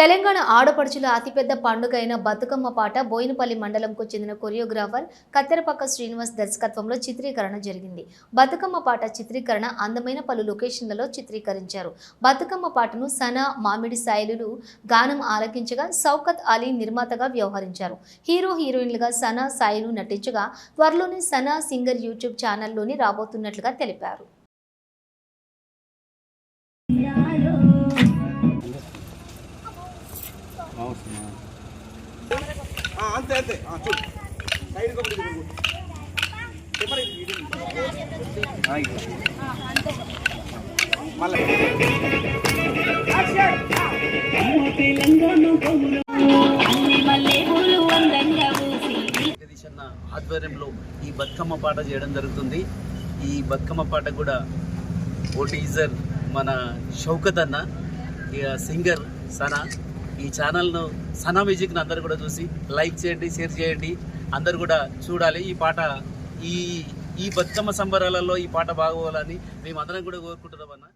తెలంగాణ ఆడపడుచుల అతిపెద్ద పండుగ అయిన బతుకమ్మ పాట బోయినపల్లి మండలంకు చెందిన కొరియోగ్రాఫర్ కత్తెరపక్క శ్రీనివాస్ దర్శకత్వంలో చిత్రీకరణ జరిగింది. బతుకమ్మ పాట చిత్రీకరణ అందమైన పలు లొకేషన్లలో చిత్రీకరించారు. బతుకమ్మ పాటను సనా మామిడి సాయిలు గానం ఆలకించగా సౌకత్ అలీ నిర్మాతగా వ్యవహరించారు. హీరో హీరోయిన్లుగా సనా సాయిలు నటించగా త్వరలోనే సనా సింగర్ యూట్యూబ్ ఛానల్లోని రాబోతున్నట్లుగా తెలిపారు. అంతే అంతే. చూడు. సైడ్. మళ్ళా ఆధ్వర్యంలో ఈ బతుకమ్మ పాట చేయడం జరుగుతుంది. ఈ బతుకమ్మ పాట కూడా ఓ టీజర్ మన షౌకత్ అన్న సింగర్ సనా ఈ ఛానల్ను సనా మ్యూజిక్ను అందరు కూడా చూసి లైక్ చేయండి షేర్ చేయండి. అందరు కూడా చూడాలి. ఈ పాట ఈ ఈ బతుకమ్మ సంబరాలలో ఈ పాట బాగోవాలని మేము కూడా కోరుకుంటున్నాం అన్న.